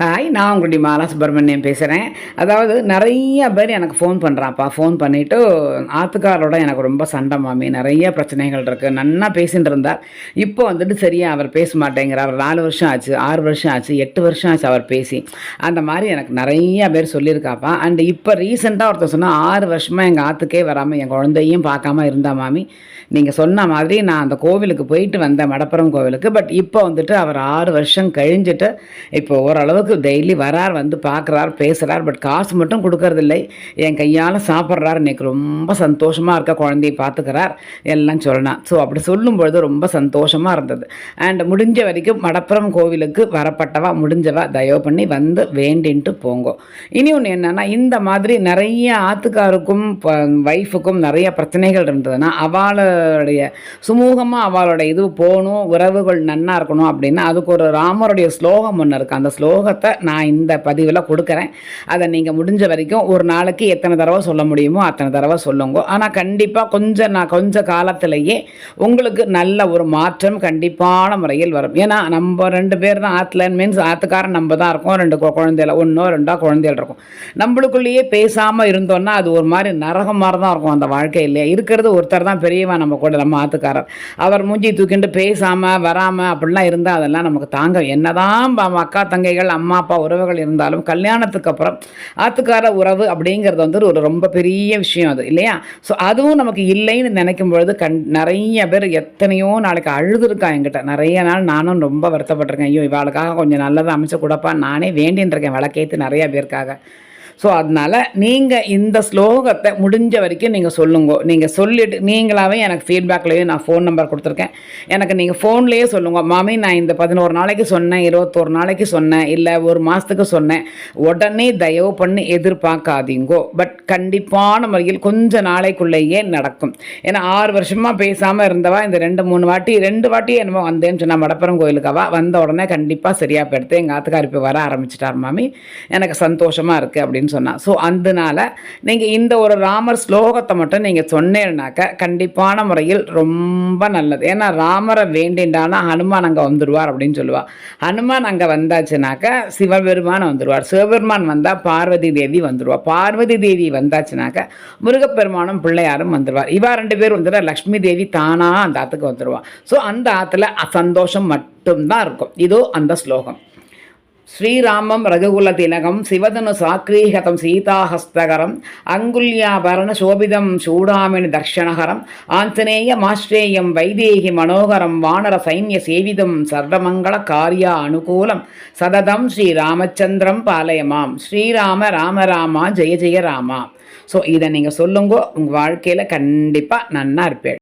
Hi நான் உங்களுடைய மாலா சுப்பிரமணியம் பேசுகிறேன் அதாவது நிறைய பேர் எனக்கு ஃபோன் பண்ணுறான்ப்பா ஃபோன் பண்ணிவிட்டு ஆத்துக்காரோட எனக்கு ரொம்ப சண்டை மாமி. நிறைய பிரச்சனைகள் இருக்குது நன்னா பேசிகிட்டு இருந்தார். இப்போ வந்துட்டு சரியா அவர் பேச மாட்டேங்கிறார். அவர் நாலு வருஷம் ஆச்சு ஆறு வருஷம் ஆச்சு எட்டு வருஷம் ஆச்சு அவர் பேசி. அந்த மாதிரி எனக்கு நிறைய பேர் சொல்லியிருக்காப்பா. அண்ட் இப்போ ரீசெண்டாக ஒருத்தர் சொன்னால் ஆறு வருஷமாக எங்கள் ஆத்துக்கே வராமல் என் குழந்தையும் பார்க்காம இருந்தா மாமி. நீங்கள் சொன்ன மாதிரி நான் அந்த கோவிலுக்கு போயிட்டு வந்தேன் மடப்புறம் கோவிலுக்கு. பட் இப்போ வந்துட்டு அவர் ஆறு வருஷம் கழிஞ்சிட்டு இப்போ ஓரளவுக்கு டெய்லி வரார் வந்து பார்க்குறார் பேசுகிறார் பட் காசு மட்டும் கொடுக்கறதில்லை. என் கையால் சாப்பிட்றாரு. இன்னைக்கு ரொம்ப சந்தோஷமாக இருக்க குழந்தைய பார்த்துக்கிறார். எல்லாம் சொல்லலாம் ஸோ அப்படி சொல்லும்பொழுது ரொம்ப சந்தோஷமாக இருந்தது. அண்ட் முடிஞ்ச வரைக்கும் மடப்புறம் கோவிலுக்கு வரப்பட்டவா முடிஞ்சவா தயவு பண்ணி வந்து வேண்டின்ட்டு போங்கோ. இனி ஒன்று என்னென்னா இந்த மாதிரி நிறைய ஆத்துக்காருக்கும் ஒய்ஃபுக்கும் நிறைய பிரச்சனைகள் இருந்ததுன்னா அவளுடைய சுமூகமாக அவளோட இது போகணும் உறவுகள் நன்னா இருக்கணும் அப்படின்னா அதுக்கு ஒரு ராமருடைய ஸ்லோகம் ஒன்று இருக்குது அந்த ஸ்லோகத்தை நான் இந்த பதிவில் கொடுக்குறேன். அதை நீங்கள் முடிஞ்ச வரைக்கும் ஒரு நாளைக்கு எத்தனை தடவை சொல்ல முடியுமோ அத்தனை தடவை சொல்லுங்க. ஆனால் கண்டிப்பாக கொஞ்சம் நான் கொஞ்சம் காலத்திலேயே உங்களுக்கு நல்ல ஒரு மாற்றம் கண்டிப்பான முறையில் வரும். ஏன்னா நம்ம ரெண்டு பேர் தான் ஆற்றுல மீன்ஸ் ஆற்றுக்காரன் நம்ம தான் இருக்கோம். ரெண்டு கு- குழந்தைகள் ஒன்றோ ரெண்டோ குழந்தைகள் இருக்கும். நம்மளுக்குள்ளேயே பேசாமல் இருந்தோம்னா அது ஒரு மாதிரி நரகம் மாதிரி தான் இருக்கும் அந்த வாழ்க்கையிலே. இருக்கிறது ஒருத்தர் தான் பெரியவன் நம்ம கூட நம்ம ஆத்துக்காரர். அவர் மூஞ்சி தூக்கிட்டு பேசாமல் வராமல் அப்படிலாம் இருந்தால் அதெல்லாம் நமக்கு தாங்க என்னதான் அக்கா தங்கைகள் அம்மா அம்மா அப்பா உறவுகள் இருந்தாலும் கல்யாணத்துக்கு அப்புறம் ஆத்துக்கார உறவு அப்படிங்கிறது வந்து ஒரு ரொம்ப பெரிய விஷயம் அது இல்லையா? ஸோ அதுவும் நமக்கு இல்லைன்னு நினைக்கும் பொழுது கண் நிறைய பேர் எத்தனையோ நாளைக்கு அழுதுருக்கா என்கிட்ட. நிறைய நாள் நானும் ரொம்ப வருத்தப்பட்டிருக்கேன். ஐயோ இவாளுக்காக கொஞ்சம் நல்லதாக அமைச்சு கொடுப்பா. நானே வேண்டின்னு இருக்கேன் விளக்கேற்று நிறைய பேருக்காக. ஸோ அதனால் நீங்கள் இந்த ஸ்லோகத்தை முடிஞ்ச வரைக்கும் நீங்கள் சொல்லுங்க. நீங்கள் சொல்லிட்டு நீங்களாகவே எனக்கு ஃபீட்பேக்லேயும் நான் ஃபோன் நம்பர் கொடுத்துருக்கேன். எனக்கு நீங்கள் ஃபோன்லேயே சொல்லுங்க. மாமி நான் இந்த பதினோரு நாளைக்கு சொன்னேன் இருபத்தோரு நாளைக்கு சொன்னேன் இல்லை ஒரு மாதத்துக்கு சொன்னேன். உடனே தயவு பண்ணி எதிர்பார்க்காதீங்கோ. பட் கண்டிப்பான முறையில் கொஞ்ச நாளைக்குள்ளேயே நடக்கும். ஏன்னா ஆறு வருஷமாக பேசாமல் இருந்தவா இந்த ரெண்டு மூணு வாட்டி ரெண்டு வாட்டி என்னமோ வந்தேன்னு சொன்னால் மடப்புறம் கோயிலுக்காவா வந்த உடனே கண்டிப்பாக சரியாக போயிடுத்து எங்கள் ஆத்துக்கார் இப்போ வர ஆரம்பிச்சிட்டார் மாமி எனக்கு சந்தோஷமாக இருக்குது அப்படின்னு சொன்னான் ஸோ அதனால நீங்கள் இந்த ஒரு ராமர் ஸ்லோகத்தை மட்டும் நீங்கள் சொன்னேன்னாக்க கண்டிப்பான முறையில் ரொம்ப நல்லது. ஏன்னா ராமரை வேண்டின்றானா ஹனுமான் அங்கே வந்துடுவார் அப்படின்னு சொல்லுவாள் ஹனுமான் அங்கே வந்தாச்சுனாக்க சிவபெருமான் வந்துடுவார் சிவபெருமான் வந்தால் பார்வதி தேவி வந்துடுவார் பார்வதி தேவி வந்தாச்சுனாக்க முருகப்பெருமானும் பிள்ளையாரும் வந்துடுவார் இவா ரெண்டு பேர் வந்துடுவா லக்ஷ்மி தேவி தானாக அந்த ஆற்றுக்கு வந்துடுவான் ஸோ அந்த ஆற்றுல சந்தோஷம் மட்டும்தான் இருக்கும். இதோ அந்த ஸ்லோகம். ஸ்ரீராமம் ரகுகுல திலகம் சிவதனு சாக்ரீகதம் சீதாஹஸ்தகரம் அங்குல்யாபரண சோபிதம் சூடாமினி தர்ஷனகரம் ஆஞ்சநேய மாஸ்ரேயம் வைதேகி மனோகரம் வானர சைன்ய சேவிதம் சர்வமங்கள காரியா அனுகூலம் சததம் ஸ்ரீராமச்சந்திரம் பாலயமாம். ஸ்ரீராம ராம ராமா ஜெய ஜெய ராமா. ஸோ இதை நீங்கள் சொல்லுங்க உங்கள் வாழ்க்கையில் கண்டிப்பாக நன்னா இருப்பேன்.